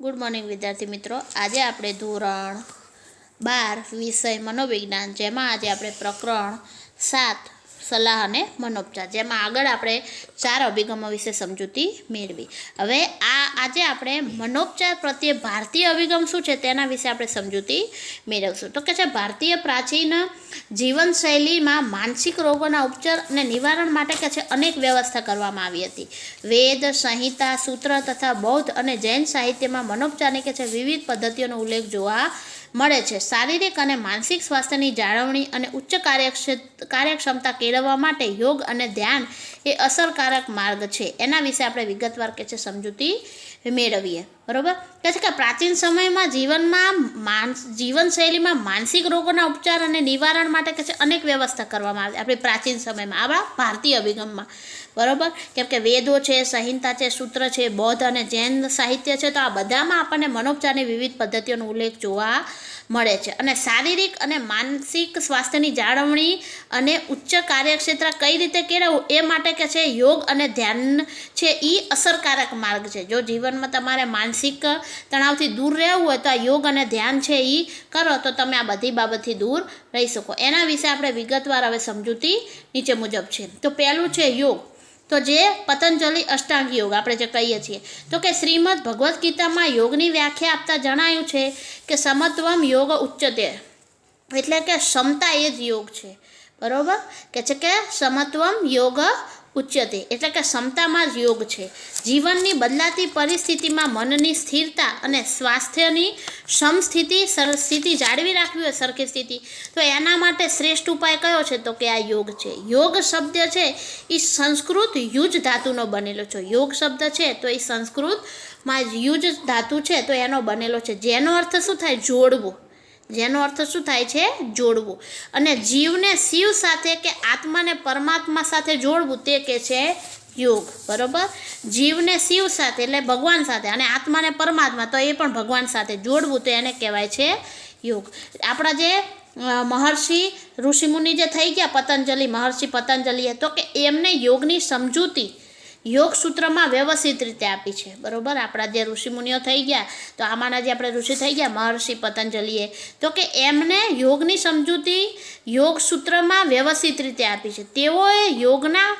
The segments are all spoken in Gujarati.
ગુડ મોર્નિંગ વિદ્યાર્થી મિત્રો. આજે આપણે ધોરણ બાર વિષય મનોવિજ્ઞાન, જેમાં આજે આપણે પ્રકરણ સાત સલાહ અને મનોપચાર, જેમાં આગળ આપણે ચાર અભિગમો વિશે સમજૂતી મેળવી. હવે આ આજે આપણે મનોપચાર પ્રત્યે ભારતીય અભિગમ શું છે તેના વિશે આપણે સમજૂતી મેળવશું. તો કે છે, ભારતીય પ્રાચીન જીવનશૈલીમાં માનસિક રોગોના ઉપચાર અને નિવારણ માટે કે છે, અનેક વ્યવસ્થા કરવામાં આવી હતી. વેદ, સંહિતા, સૂત્ર તથા બૌદ્ધ અને જૈન સાહિત્યમાં મનોપચારની કે છે, વિવિધ પદ્ધતિઓનો ઉલ્લેખ જોવા મળે છે. શારીરિક અને માનસિક સ્વાસ્થ્યની જાળવણી અને ઉચ્ચ કાર્યક્ષમતા કેળવવા માટે યોગ અને ધ્યાન એ અસરકારક માર્ગ છે. એના વિશે આપણે વિગતવાર કે છે સમજૂતી મેળવીએ. બરોબર? કે છે કે પ્રાચીન સમયમાં જીવનમાં માન, જીવનશૈલીમાં માનસિક રોગોના ઉપચાર અને નિવારણ માટે કે છે અનેક વ્યવસ્થા કરવામાં આવી. આપણી પ્રાચીન સમયમાં આપણા ભારતીય અભિગમમાં. બરોબર? કેમ કે વેદો છે, સંહિતા છે, સૂત્ર છે, બૌદ્ધ અને જૈન સાહિત્ય છે, તો આ બધામાં આપણને મનોપચારની વિવિધ પદ્ધતિઓનો ઉલ્લેખ જોવા મળે છે. અને શારીરિક અને માનસિક સ્વાસ્થ્યની જાળવણી અને ઉચ્ચ કાર્યક્ષેત્ર કઈ રીતે કેળવવું એ માટે કે છે યોગ અને ધ્યાન છે એ અસરકારક માર્ગ છે. જો જીવનમાં તમારે માનસિક તણાવથી દૂર રહેવું હોય તો આ યોગ અને ધ્યાન છે એ કરો, તો તમે આ બધી બાબતથી દૂર રહી શકો. એના વિશે આપણે વિગતવાર હવે સમજૂતી નીચે મુજબ છે. તો પહેલું છે યોગ. તો જે પતંજલિ અષ્ટાંગ યોગ આપણે જે કહીએ છીએ. તો કે શ્રીમદ ભગવદ્ ગીતામાં યોગની વ્યાખ્યા આપતા જણાયું છે કે સમત્વમ યોગ ઉચ્ચતે એટલે કે ક્ષમતા એ જ યોગ છે. બરોબર? કે છે કે સમત્વમ યોગ ઉચ્ચતે. એટલે કે ક્ષમતામાં જ યોગ છે. જીવનની બદલાતી પરિસ્થિતિમાં મનની સ્થિરતા અને સ્વાસ્થ્યની સમસ્થિતિ સ્થિતિ જાળવી રાખવી હોય સરખી સ્થિતિ. તો એના માટે શ્રેષ્ઠ ઉપાય કયો છે? તો કે આ યોગ છે. યોગ શબ્દ છે, એ સંસ્કૃત યુજ ધાતુનો બનેલો છે. યોગ શબ્દ છે, તો એ સંસ્કૃતમાં યુજ ધાતુ છે, તો એનો બનેલો છે. જેનો અર્થ શું થાય? જોડવું. જેનો અર્થ શું થાય છે? જોડવું. અને જીવને શિવ સાથે કે આત્માને પરમાત્મા સાથે જોડવું તે કે છે યોગ. બરોબર? જીવને શિવ સાથે એટલે ભગવાન સાથે અને આત્માને પરમાત્મા, તો એ પણ ભગવાન સાથે જોડવું તો એને કહેવાય છે યોગ. આપણા જે મહર્ષિ ઋષિમુનિ જે થઈ ગયા, પતંજલિ, મહર્ષિ પતંજલિએ, તો કે એમને યોગની સમજૂતી યોગ સૂત્રમાં વ્યવસ્થિત રીતે આપી છે, બરોબર? આપણા જે ઋષિમુનિઓ થઈ ગયા, તો આમાંના જે આપણે ઋષિ થઈ ગયા, મહર્ષિ, પતંજલિએ, તો કે એમને યોગની સમજૂતી યોગ સૂત્રમાં વ્યવસ્થિત રીતે આપી છે. તેઓએ યોગના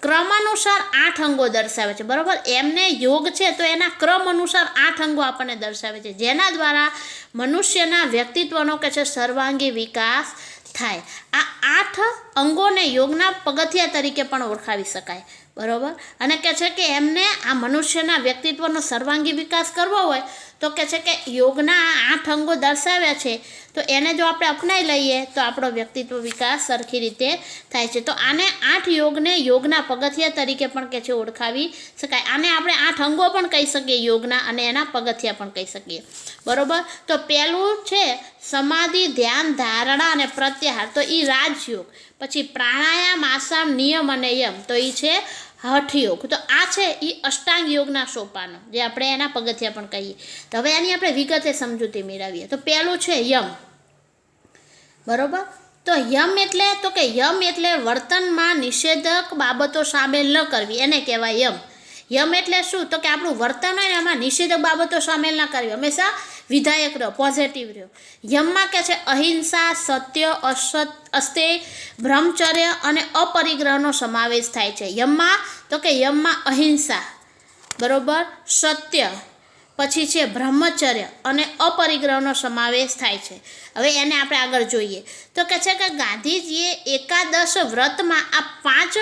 ક્રમ અનુસાર આઠ અંગો દર્શાવે છે, બરાબર? એમને યોગ છે તો એના ક્રમ અનુસાર આઠ અંગો આપણને દર્શાવે છે, જેના દ્વારા મનુષ્યના વ્યક્તિત્વનો કે છે સર્વાંગી વિકાસ થાય. આ આઠ અંગોને યોગના પગથિયા તરીકે પણ ઓળખાવી શકાય. બરોબર? અને કે છે કે એમને આ મનુષ્યના વ્યક્તિત્વનો સર્વાંગી વિકાસ કરવો હોય, તો કે છે કે યોગના આઠ અંગો દર્શાવ્યા છે, તો એને જો આપણે અપનાવી લઈએ, તો આપણો વ્યક્તિત્વ વિકાસ સરખી રીતે થાય છે. તો આને આઠ યોગને યોગના પગથિયા તરીકે પણ કે છે ઓળખાવી શકાય. આને આપણે આઠ અંગો પણ કહી શકીએ, યોગના અને એના પગથિયા પણ કહી શકીએ. બરોબર? તો પહેલું છે સમાધિ, ધ્યાન, ધારણા અને પ્રત્યાહાર. તો એ રાજયોગ. પછી પ્રાણાયામ, આસામ, નિયમ અને યમ. તો એ છે હઠયોગ. તો આ છે એ અષ્ટાંગ યોગના સોપાનો, જે આપણે એના પગથિયા પણ કહીએ. તો હવે આની આપણે વિગતે સમજૂતી મેળવીએ. તો પહેલું છે યમ. બરોબર? તો યમ એટલે, તો કે યમ એટલે વર્તનમાં નિષેધક બાબતો સામેલ ન કરવી. એને કહેવાય યમ. યમ એટલે શું? તો કે આપણું વર્તન હોય ને, એમાં નિષેધક બાબતો સામેલ ના કરવી. હંમેશા વિધાયક રહ્યો પોઝિટિવ રહ્યો. યમમાં કે છે, અહિંસા, સત્ય, અસત, અસ્તે, બ્રહ્મચર્ય અને અપરિગ્રહનો સમાવેશ થાય છે. યમમાં, તો કે યમમાં અહિંસા, બરોબર? સત્ય, પછી છે બ્રહ્મચર્ય અને અપરિગ્રહનો સમાવેશ થાય છે. હવે એને આપણે આગળ જોઈએ. તો કે છે કે ગાંધીજીએ એકાદશ વ્રતમાં આ પાંચ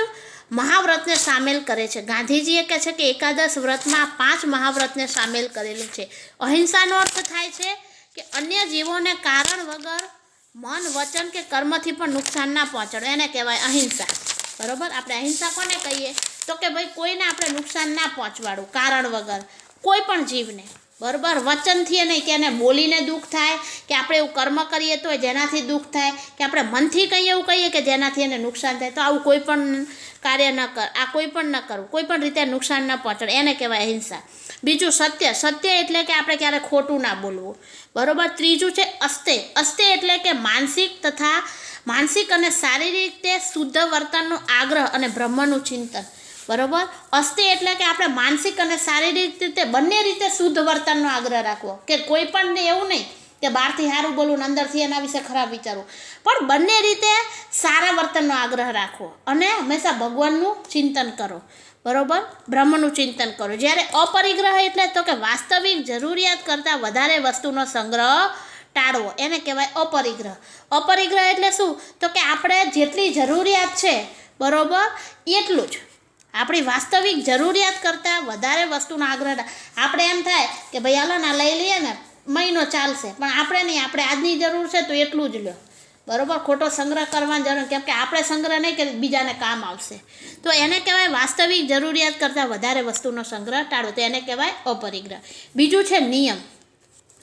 મહાવ્રતને સામેલ કરે છે. ગાંધીજીએ કહે છે કે એકાદશ વ્રતમાં પાંચ મહાવ્રતને સામેલ કરેલું છે. અહિંસાનો અર્થ થાય છે કે અન્ય જીવોને કારણ વગર મન, વચન કે કર્મથી પણ નુકસાન ના પહોંચાડો. એને કહેવાય અહિંસા. બરોબર? આપણે અહિંસા કોને કહીએ? તો કે ભાઈ કોઈને આપણે નુકસાન ના પહોંચવાડું કારણ વગર. કોઈ પણ જીવને. બરોબર? વચનથી નહીં કે એને બોલીને દુઃખ થાય કે આપણે એવું કર્મ કરીએ તો જેનાથી દુઃખ થાય કે આપણે મનથી કહીએ એવું કહીએ કે જેનાથી એને નુકસાન થાય. તો આવું કોઈ પણ કાર્ય ન કર, આ કોઈ પણ ન કરવું, કોઈ પણ રીતે નુકસાન ન પહોંચાડે, એને કહેવાય અહિંસા. બીજું સત્ય સત્ય એટલે કે આપણે ક્યારે ખોટું ના બોલવું. બરોબર? ત્રીજું છે અસ્તે. અસ્તે એટલે કે માનસિક તથા માનસિક અને શારીરિક રીતે શુદ્ધ વર્તનનો આગ્રહ અને બ્રહ્મનું ચિંતન. બરાબર? અસ્તે એટલે કે આપણે માનસિક અને શારીરિક રીતે બંને રીતે શુદ્ધ વર્તનનો આગ્રહ રાખવો. કે કોઈ પણ એવું નહીં કે બહારથી સારું બોલવું અંદરથી એના વિશે ખરાબ વિચારવું. પણ બંને રીતે સારા વર્તનનો આગ્રહ રાખવો અને હંમેશા ભગવાનનું ચિંતન કરો. બરોબર? બ્રહ્મનું ચિંતન કરો. જ્યારે અપરિગ્રહ એટલે તો કે વાસ્તવિક જરૂરિયાત કરતાં વધારે વસ્તુનો સંગ્રહ ટાળવો. એને કહેવાય અપરિગ્રહ. અપરિગ્રહ એટલે શું? તો કે આપણે જેટલી જરૂરિયાત છે, બરોબર? એટલું જ. આપણી વાસ્તવિક જરૂરિયાત કરતાં વધારે વસ્તુનો આગ્રહ આપણે એમ થાય કે ભાઈ હાલો ના લઈ લઈએ ને મહિનો ચાલશે. પણ આપણે નહીં, આપણે આજની જરૂર છે તો એટલું જ લો બરોબર? ખોટો સંગ્રહ કરવાની જરૂર કેમ કે આપણે સંગ્રહ નહીં કે બીજાને કામ આવશે. તો એને કહેવાય વાસ્તવિક જરૂરિયાત કરતાં વધારે વસ્તુનો સંગ્રહ ટાળો. તો એને કહેવાય અપરિગ્રહ. બીજું છે નિયમ.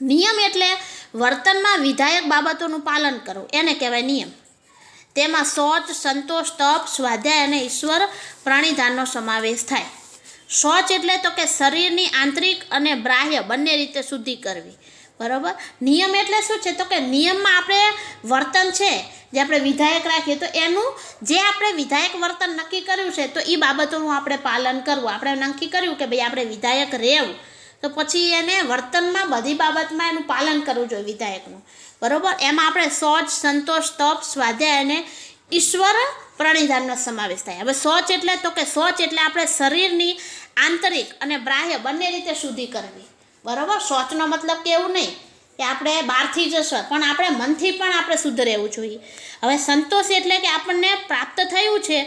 નિયમ એટલે વર્તનમાં વિધાયક બાબતોનું પાલન કરવું એને કહેવાય નિયમ. તેમાં શૌચ સંતોષ, તપ, સ્વાધ્યાય અને ઈશ્વર પ્રાણીધાનનો સમાવેશ થાય. શૌચ એટલે તો કે શરીરની આંતરિક અને બાહ્ય બંને રીતે શુદ્ધિ કરવી. બરાબર? નિયમ એટલે શું છે? તો કે નિયમમાં આપણે વર્તન છે, જે આપણે વિધાયક રાખીએ, તો એનું જે આપણે વિધાયક વર્તન નક્કી કર્યું છે, તો એ બાબતોનું આપણે પાલન કરવું. આપણે નક્કી કર્યું કે ભાઈ આપણે વિધાયક રહેવું. તો પછી એને વર્તનમાં બધી બાબતમાં એનું પાલન કરવું જોઈએ વિધાયકનું. બરાબર? એમાં આપણે શૌચ સંતોષ, તપ, સ્વાધ્યાય અને ઈશ્વર પ્રણિધાનનો સમાવેશ થાય. હવે શૌચ એટલે, તો કે શૌચ એટલે આપણે શરીરની આંતરિક અને બાહ્ય બંને રીતે શુદ્ધિ કરવી બરોબર? શૌચનો મતલબ કે એવું નહીં કે આપણે બહારથી જ પણ આપણે મનથી પણ આપણે શુદ્ધ રહેવું જોઈએ. હવે સંતોષ એટલે કે આપણને પ્રાપ્ત થયું છે,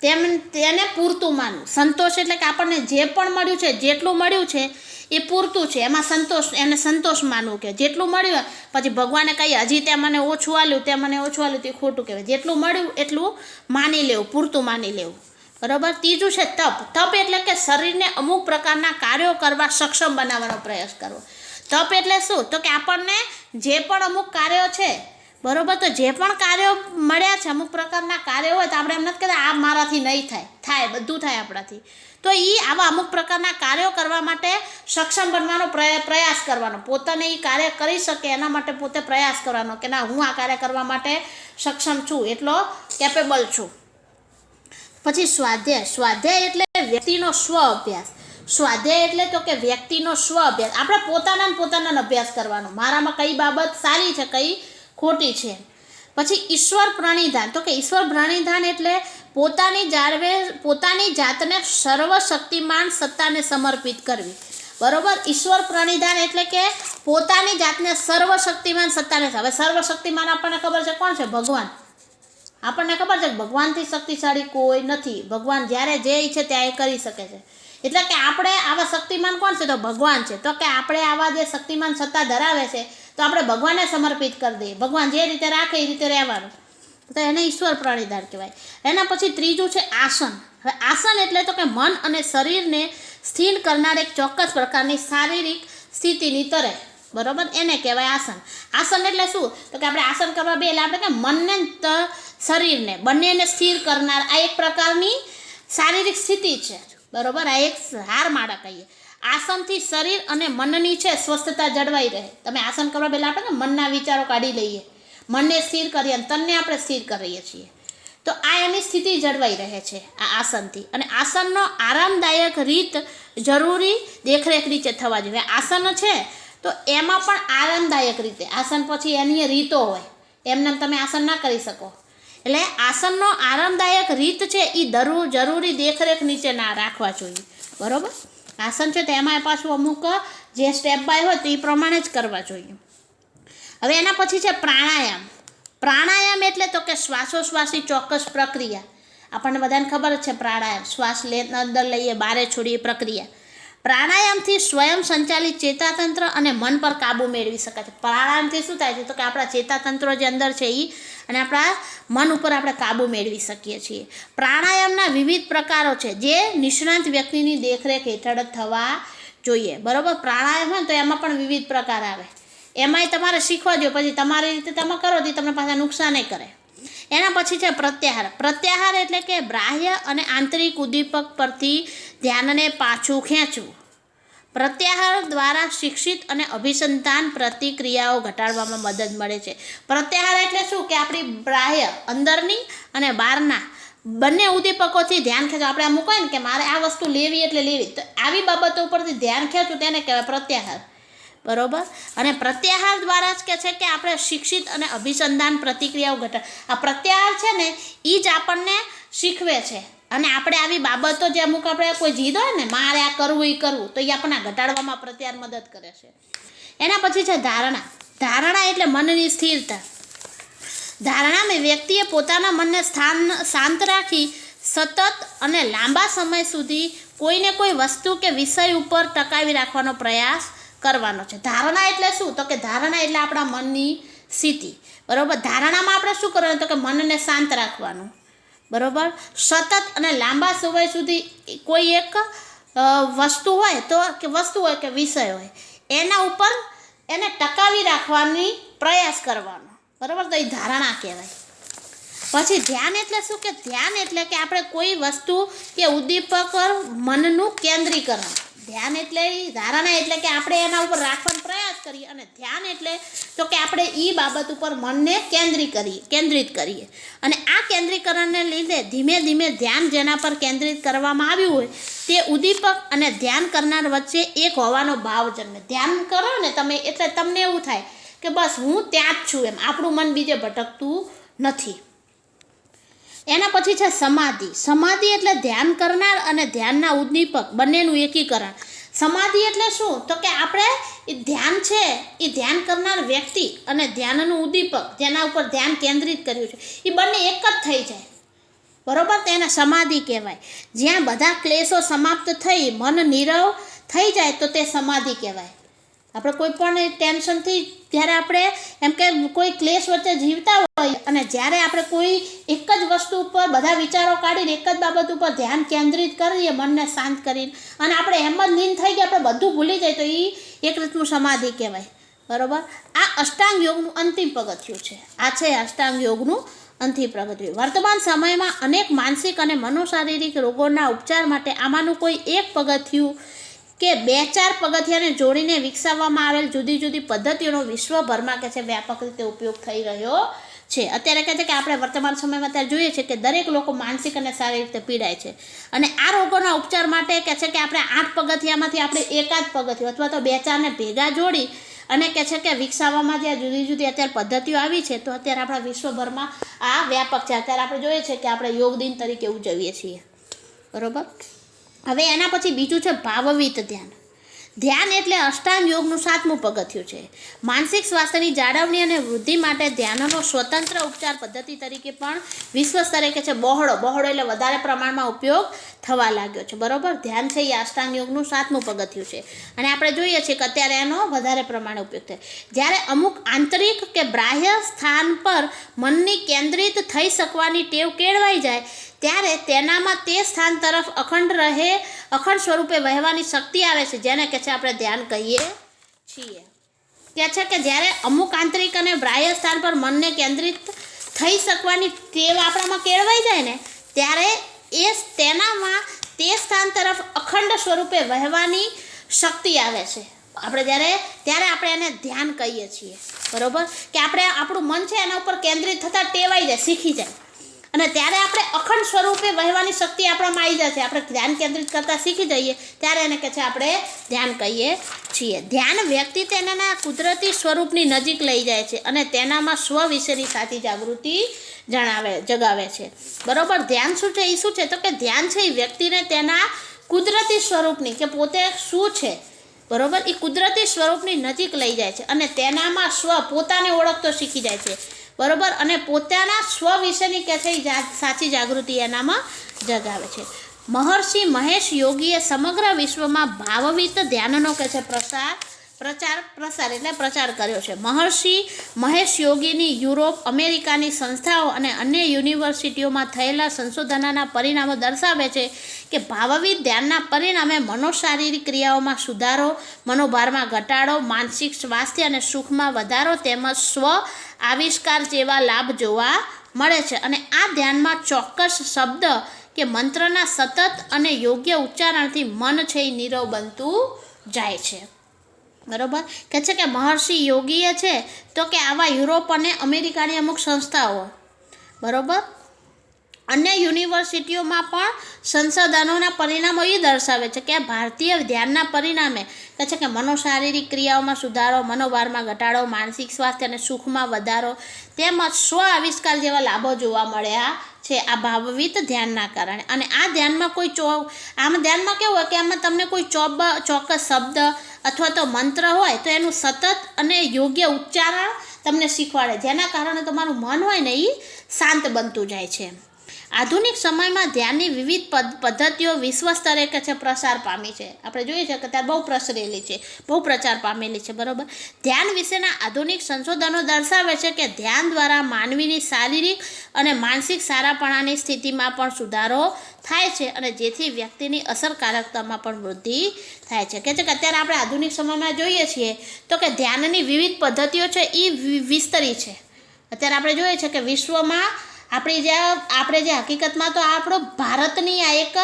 તેમ તેને પૂરતું માનવું. સંતોષ એટલે કે આપણને જે પણ મળ્યું છે, જેટલું મળ્યું છે, એ પૂરતું છે. એમાં સંતોષ, એને સંતોષ માનવું કે જેટલું મળ્યું, પછી ભગવાને કહીએ હજી તે મને ઓછું આલ્યું તે મને ઓછું આલ્યું. તે ખોટું કહેવાય. જેટલું મળ્યું, એટલું માની લેવું, પૂરતું માની લેવું. બરાબર? ત્રીજું છે તપ. તપ એટલે કે શરીરને અમુક પ્રકારના કાર્યો કરવા સક્ષમ બનાવવાનો પ્રયાસ કરવો. તપ એટલે શું? તો કે આપણને જે પણ અમુક કાર્યો છે, બરોબર? તો જે પણ કાર્યો મળ્યા છે, અમુક પ્રકારના કાર્યો હોય, તો આપણે એમ નથી કહેતા, આ મારાથી નહીં થાય. થાય, બધું થાય આપણાથી. તો એ આવા અમુક પ્રકારના કાર્યો કરવા માટે સક્ષમ બનવાનો પ્રય- પ્રયાસ કરવાનો. પોતાને એ કાર્ય કરી શકે, એના માટે પોતે પ્રયાસ કરવાનો કે ના, હું આ કાર્ય કરવા માટે સક્ષમ છું, એટલો કેપેબલ છું. પછી સ્વાધ્યાય. સ્વાધ્યાય એટલે વ્યક્તિનો સ્વ અભ્યાસ સ્વાધ્યાય એટલે તો કે વ્યક્તિનો સ્વ અભ્યાસ આપણે પોતાના પોતાના અભ્યાસ કરવાનો. મારામાં કઈ બાબત સારી છે, કઈ ખોટી છે? પછી ઈશ્વર પ્રણિધાન. તો કે ઈશ્વર પ્રણિધાન એટલે પોતાની જાળવે, પોતાની જાતને સર્વશક્તિમાન સત્તાને સમર્પિત કરવી. બરોબર? ઈશ્વર પ્રણિધાન એટલે કે પોતાની જાતને સર્વશક્તિમાન સત્તાને હવે સર્વશક્તિમાન આપણને ખબર છે કોણ છે? ભગવાન. આપણને ખબર છે કે ભગવાનથી શક્તિશાળી કોઈ નથી. ભગવાન જ્યારે જે ઈચ્છે ત્યાં એ કરી શકે છે. એટલે કે આપણે આવા શક્તિમાન કોણ છે? તો ભગવાન છે. તો કે આપણે આવા જે શક્તિમાન સત્તા ધરાવે છે, તો આપણે ભગવાનને સમર્પિત કરી દઈએ. ભગવાન જે રીતે રાખે એ રીતે રહેવાનું. તો એને ઈશ્વર પ્રાણીદાર કહેવાય. એના પછી ત્રીજું છે આસન. હવે આસન એટલે તો કે મન અને શરીરને સ્થિર કરનાર એક ચોક્કસ પ્રકારની શારીરિક સ્થિતિની તરે. બરોબર? એને કહેવાય આસન. આસન એટલે શું? તો કે આપણે આસન કરવા બે એટલે આપણે મનને શરીરને. બંનેને સ્થિર કરનાર આ એક પ્રકારની શારીરિક સ્થિતિ છે. બરોબર? આ એક હાર માળા કહીએ. આસનથી શરીર અને મનની છે સ્વસ્થતા જળવાઈ રહે. તમે આસન કરવા પહેલાં આપણે મનના વિચારો કાઢી લઈએ. મનને સ્થિર કરીએ અને તનને આપણે સ્થિર કરીએ છીએ. તો આ એની સ્થિતિ જળવાઈ રહે છે, આ આસનથી. અને આસનનો આરામદાયક રીત જરૂરી દેખરેખ રીતે થવા જોઈએ. આસન છે તો એમાં પણ આરામદાયક રીતે, આસન પછી એની રીતો હોય, એમને તમે આસન ના કરી શકો. એટલે આસનનો આરામદાયક રીત છે એ દરુ જરૂરી દેખરેખ નીચે ના રાખવા જોઈએ. બરોબર? આસન છે તેમાં પાછું અમુક જે સ્ટેપ બાય હોય તો એ પ્રમાણે જ કરવા જોઈએ. હવે એના પછી છે પ્રાણાયામ. પ્રાણાયામ એટલે તો કે શ્વાસોશ્વાસની ચોક્કસ પ્રક્રિયા. આપણને બધાને ખબર જ છે પ્રાણાયામ. શ્વાસ લે, અંદર લઈએ, બારે છોડીએ પ્રક્રિયા. પ્રાણાયામથી સ્વયં સંચાલિત ચેતાતંત્ર અને મન પર કાબૂ મેળવી શકાય છે. પ્રાણાયામથી શું થાય છે? તો કે આપણા ચેતાતંત્ર જે અંદર છે એ અને આપણા મન ઉપર આપણે કાબૂ મેળવી શકીએ છીએ. પ્રાણાયામના વિવિધ પ્રકારો છે જે નિષ્ણાંત વ્યક્તિની દેખરેખ હેઠળ થવા જોઈએ. બરાબર? પ્રાણાયામ હોય તો એમાં પણ વિવિધ પ્રકાર આવે. એમાંય તમારે શીખવા જોઈએ. પછી તમારી રીતે તમે કરો તો તમને પાછા નુકસાન કરે. એના પછી છે પ્રત્યાહાર. પ્રત્યાહાર એટલે કે બાહ્ય અને આંતરિક ઉદ્દીપક પરથી ધ્યાનને પાછું ખેંચવું. પ્રત્યાહાર દ્વારા શિક્ષિત અને અભિસંધાન પ્રતિક્રિયાઓ ઘટાડવામાં મદદ મળે છે. પ્રત્યાહાર એટલે શું? કે આપણી બાહ્ય અંદરની અને બહારના બંને ઉદ્દીપકોથી ધ્યાન ખેંચો. આપણે અમુક હોય ને કે મારે આ વસ્તુ લેવી એટલે લેવી. તો આવી બાબતો ઉપરથી ધ્યાન ખેંચવું તેને કહેવાય પ્રત્યાહાર. બરોબર? અને પ્રત્યાહાર દ્વારા જ કે છે કે આપણે શિક્ષિત અને અભિસંધાન પ્રતિક્રિયાઓ ઘટાડ આ પ્રત્યાહાર છે ને એ જ આપણને શીખવે છે. અને આપણે આવી બાબતો જે અમુક આપણે કોઈ જીદ હોય ને, મારે આ કરવું એ કરવું, તો એ આપણને ઘટાડવામાં પ્રત્યાર મદદ કરે છે. એના પછી છે ધારણા. ધારણા એટલે મનની સ્થિરતા. ધારણામાં વ્યક્તિએ પોતાના મનને સ્થાન, શાંત રાખી સતત અને લાંબા સમય સુધી કોઈને કોઈ વસ્તુ કે વિષય ઉપર ટકાવી રાખવાનો પ્રયાસ કરવાનો છે. ધારણા એટલે શું? તો કે ધારણા એટલે આપણા મનની સ્થિતિ. બરાબર? ધારણામાં આપણે શું કરવાનું? તો કે મનને શાંત રાખવાનું. બરાબર? સતત અને લાંબા સમય સુધી કોઈ એક વસ્તુ હોય તો કે વસ્તુ હોય કે વિષય હોય, એના ઉપર એને ટકાવી રાખવાની પ્રયાસ કરવાનો. બરાબર? તો એ ધારણા કહેવાય. પછી ધ્યાન એટલે શું? કે ધ્યાન એટલે કે આપણે કોઈ વસ્તુ કે ઉદ્દીપક મનનું કેન્દ્રીકરણ. ધ્યાન એટલે ધારણા એટલે કે આપણે એના ઉપર રાખવાનો પ્રયાસ કરીએ અને ધ્યાન એટલે તો કે આપણે એ બાબત ઉપર મનને કેન્દ્રિત કરીએ કેન્દ્રિત કરીએ. અને આ કેન્દ્રીકરણને લીધે ધીમે ધીમે ધ્યાન જેના પર કેન્દ્રિત કરવામાં આવ્યું હોય તે ઉદ્દીપક અને ધ્યાન કરનાર વચ્ચે એક હોવાનો ભાવ જન્મે. ધ્યાન કરો ને તમે એટલે તમને એવું થાય કે બસ હું ત્યાં જ છું એમ. આપણું મન બીજે ભટકતું નથી. એના પછી છે સમાધિ. સમાધિ એટલે ધ્યાન કરનાર અને ધ્યાનના ઉદ્દીપક બંનેનું એકીકરણ. સમાધિ એટલે શું? તો કે આપણે એ ધ્યાન છે એ ધ્યાન કરનાર વ્યક્તિ અને ધ્યાનનું ઉદ્દીપક જેના ઉપર ધ્યાન કેન્દ્રિત કર્યું છે. એ બંને એક જ થઈ જાય. બરોબર? તેને સમાધિ કહેવાય. જ્યાં બધા ક્લેશો સમાપ્ત થઈ, મન નીરવ થઈ જાય, તો તે સમાધિ કહેવાય. આપણે કોઈ પણ ટેન્શનથી જ્યારે આપણે એમ કે કોઈ ક્લેશ વચ્ચે જીવતા હોય અને જ્યારે આપણે કોઈ એક જ વસ્તુ ઉપર બધા વિચારો કાઢીને એક જ બાબત ઉપર ધ્યાન કેન્દ્રિત કરીએ, મનને શાંત કરીને અને આપણે એમ જ લીન થઈ ગયા, આપણે બધું ભૂલી જાય તો એ એક રીતનું સમાધિ કહેવાય. બરોબર? આ અષ્ટાંગ યોગનું અંતિમ પગથિયું છે. આ છે અષ્ટાંગ યોગનું અંતિમ પગથિયું. વર્તમાન સમયમાં અનેક માનસિક અને મનોશારીરિક રોગોના ઉપચાર માટે આમાંનું કોઈ એક પગથિયું કે બે ચાર પગથિયાને જોડીને વિકસાવવામાં આવેલ જુદી જુદી પદ્ધતિઓનો વિશ્વભરમાં કે છે વ્યાપક રીતે ઉપયોગ થઈ રહ્યો છે. અત્યારે કહે છે કે આપણે વર્તમાન સમયમાં અત્યારે જોઈએ છે કે દરેક લોકો માનસિક અને સારી રીતે પીડાય છે. અને આ રોગોના ઉપચાર માટે કહે છે કે આપણે આઠ પગથિયામાંથી આપણે એકાદ પગથિયું અથવા તો બે ચારને ભેગા જોડી અને કહે છે કે વિકસાવવામાં જે જુદી જુદી અત્યારે પદ્ધતિઓ આવી છે તો અત્યારે આપણા વિશ્વભરમાં આ વ્યાપક છે. અત્યારે આપણે જોઈએ છે કે આપણે યોગ દિન તરીકે ઉજવીએ છીએ. બરોબર? હવે એના પછી બીજું છે ભાવવિત ધ્યાન. ધ્યાન એટલે અષ્ટાંગ યોગનું સાતમું પગથિયું છે. માનસિક સ્વાસ્થ્યની જાળવણી અને વૃદ્ધિ માટે ધ્યાનનો સ્વતંત્ર ઉપચાર પદ્ધતિ તરીકે પણ વિશ્વ સ્તરે કે છે બહોળો બહોળો એટલે વધારે પ્રમાણમાં ઉપયોગ થવા લાગ્યો છે. બરોબર? ધ્યાન છે એ અષ્ટાંગ યોગનું સાતમું પગથિયું છે. અને આપણે જોઈએ છીએ કે અત્યારે એનો વધારે પ્રમાણે ઉપયોગ થાય. જ્યારે અમુક આંતરિક કે બાહ્ય સ્થાન પર મનની કેન્દ્રિત થઈ શકવાની ટેવ કેળવાઈ જાય ત્યારે તેનામાં તે સ્થાન તરફ અખંડ રહે, અખંડ સ્વરૂપે વહેવાની શક્તિ આવે છે, જેને કે છે આપણે ધ્યાન કહીએ છીએ. કે છે કે જ્યારે અમુક આંતરિક અને બાહ્ય સ્થાન પર મનને કેન્દ્રિત થઈ શકવાની ટેવ આપણામાં કેળવાઈ જાય ને, ત્યારે એ તેનામાં તે સ્થાન તરફ અખંડ સ્વરૂપે વહેવાની શક્તિ આવે છે. આપણે જ્યારે, ત્યારે આપણે એને ધ્યાન કહીએ છીએ. બરોબર? કે આપણે આપણું મન છે એના ઉપર કેન્દ્રિત થતાં ટેવાઈ જાય, શીખી જાય. અને ત્યારે આપણે અખંડ સ્વરૂપે વહેવાની શક્તિ આપણામાં આવી છે. આપણે ધ્યાન કેન્દ્રિત કરતાં શીખી જઈએ, ત્યારે એને કે છે આપણે ધ્યાન કહીએ છીએ. ધ્યાન વ્યક્તિ તેના કુદરતી સ્વરૂપની નજીક લઈ જાય છે અને તેનામાં સ્વ વિશેની સાચી જાગૃતિ જણાવે, જગાવે છે. બરોબર? ધ્યાન શું છે? એ શું છે? તો કે ધ્યાન છે એ વ્યક્તિને તેના કુદરતી સ્વરૂપની કે પોતે શું છે? બરોબર? એ કુદરતી સ્વરૂપની નજીક લઈ જાય છે અને તેનામાં સ્વ પોતાને ઓળખતો શીખી જાય છે. બરોબર? અને પોતાના સ્વ વિશેની કે છે એ સાચી જાગૃતિ એનામાં જગાવે છે. મહર્ષિ મહેશ યોગીએ સમગ્ર વિશ્વમાં ભાવવિત ધ્યાનનો કે છે પ્રસાર પ્રચાર પ્રસાર એટલે પ્રચાર કર્યો છે. મહર્ષિ મહેશ યોગીની યુરોપ, અમેરિકાની સંસ્થાઓ અને અન્ય યુનિવર્સિટીઓમાં થયેલા સંશોધનના પરિણામો દર્શાવે છે કે ભાવવિત ધ્યાનના પરિણામે મનોશારીરિક ક્રિયાઓમાં સુધારો, મનોભારમાં ઘટાડો, માનસિક સ્વાસ્થ્ય અને સુખમાં વધારો તેમજ સ્વ આવિષ્કાર જેવા લાભ જોવા મળે છે. અને આ ધ્યાનમાં ચોક્કસ શબ્દ કે મંત્રના સતત અને યોગ્ય ઉચ્ચારણથી મન છે એ નીરવ બનતું જાય છે. બરોબર? કે છે કે મહર્ષિ યોગીએ છે તો કે આવા યુરોપ અને અમેરિકાની અમુક સંસ્થાઓ. બરોબર? અન્ય યુનિવર્સિટીઓમાં પણ સંશોધનોના પરિણામો એ દર્શાવે છે કે ભારતીય ધ્યાનના પરિણામે કે છે કે મનોશારીરિક ક્રિયાઓમાં સુધારો, મનોભારમાં ઘટાડો, માનસિક સ્વાસ્થ્ય અને સુખમાં વધારો, તેમજ સ્વ આવિષ્કાર જેવા લાભો જોવા મળ્યા છે, આ ભાવવિત ધ્યાનના કારણે. અને આ ધ્યાનમાં કોઈ ચો, આમ ધ્યાનમાં કેવું હોય કે આમાં તમને કોઈ ચોબ, ચોક્કસ શબ્દ અથવા તો મંત્ર હોય, તો એનું સતત અને યોગ્ય ઉચ્ચારણ તમને શીખવાડે. જેના કારણે તમારું મન હોય ને એ શાંત બનતું જાય છે. આધુનિક સમયમાં ધ્યાનની વિવિધ પદ્ધ, પદ્ધતિઓ વિશ્વ સ્તરે કે છે પ્રસાર પામી છે. આપણે જોઈએ છીએ કે ત્યારે બહુ પ્રસરેલી છે, બહુ પ્રચાર પામેલી છે, બરાબર? ધ્યાન વિશેના આધુનિક સંશોધનો દર્શાવે છે કે ધ્યાન દ્વારા માનવીની શારીરિક અને માનસિક સારાપણાની સ્થિતિમાં પણ સુધારો થાય છે અને જેથી વ્યક્તિની અસરકારકતામાં પણ વૃદ્ધિ થાય છે. કે છે કે અત્યારે આપણે આધુનિક સમયમાં જોઈએ છીએ તો કે ધ્યાનની વિવિધ પદ્ધતિઓ છે એ વિસ્તરી છે. અત્યારે આપણે જોઈએ છીએ કે વિશ્વમાં આપણી જે આપણે જે હકીકતમાં તો આપણો ભારતની આ એક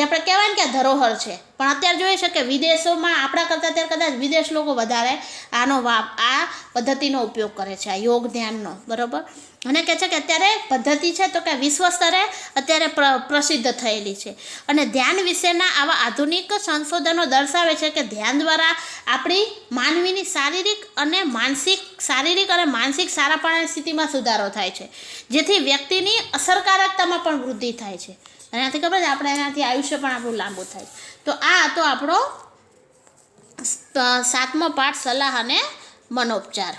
જે આપણે કહેવાય ને કે ધરોહર છે. પણ અત્યારે જોઈએ છે કે વિદેશોમાં આપણા કરતાં અત્યારે કદાચ વિદેશ લોકો વધારે આનો વાપ, આ પદ્ધતિનો ઉપયોગ કરે છે, આ યોગ ધ્યાનનો, બરાબર? અને કહે છે કે અત્યારે પદ્ધતિ છે તો કે વિશ્વ સ્તરે અત્યારે પ્ર, પ્રસિદ્ધ થયેલી છે. અને ધ્યાન વિશેના આવા આધુનિક સંશોધનો દર્શાવે છે કે ધ્યાન દ્વારા આપણી માનવીની શારીરિક અને માનસિક, શારીરિક અને માનસિક સારાપણાની સ્થિતિમાં સુધારો થાય છે. જેથી વ્યક્તિની અસરકારકતામાં પણ વૃદ્ધિ થાય છે. એનાથી ખબર છે, આપણે એનાથી આયુષ્ય પણ આપણું લાંબુ થાય. તો આ હતો આપણો સાતમો પાઠ સલાહ અને મનોપચાર.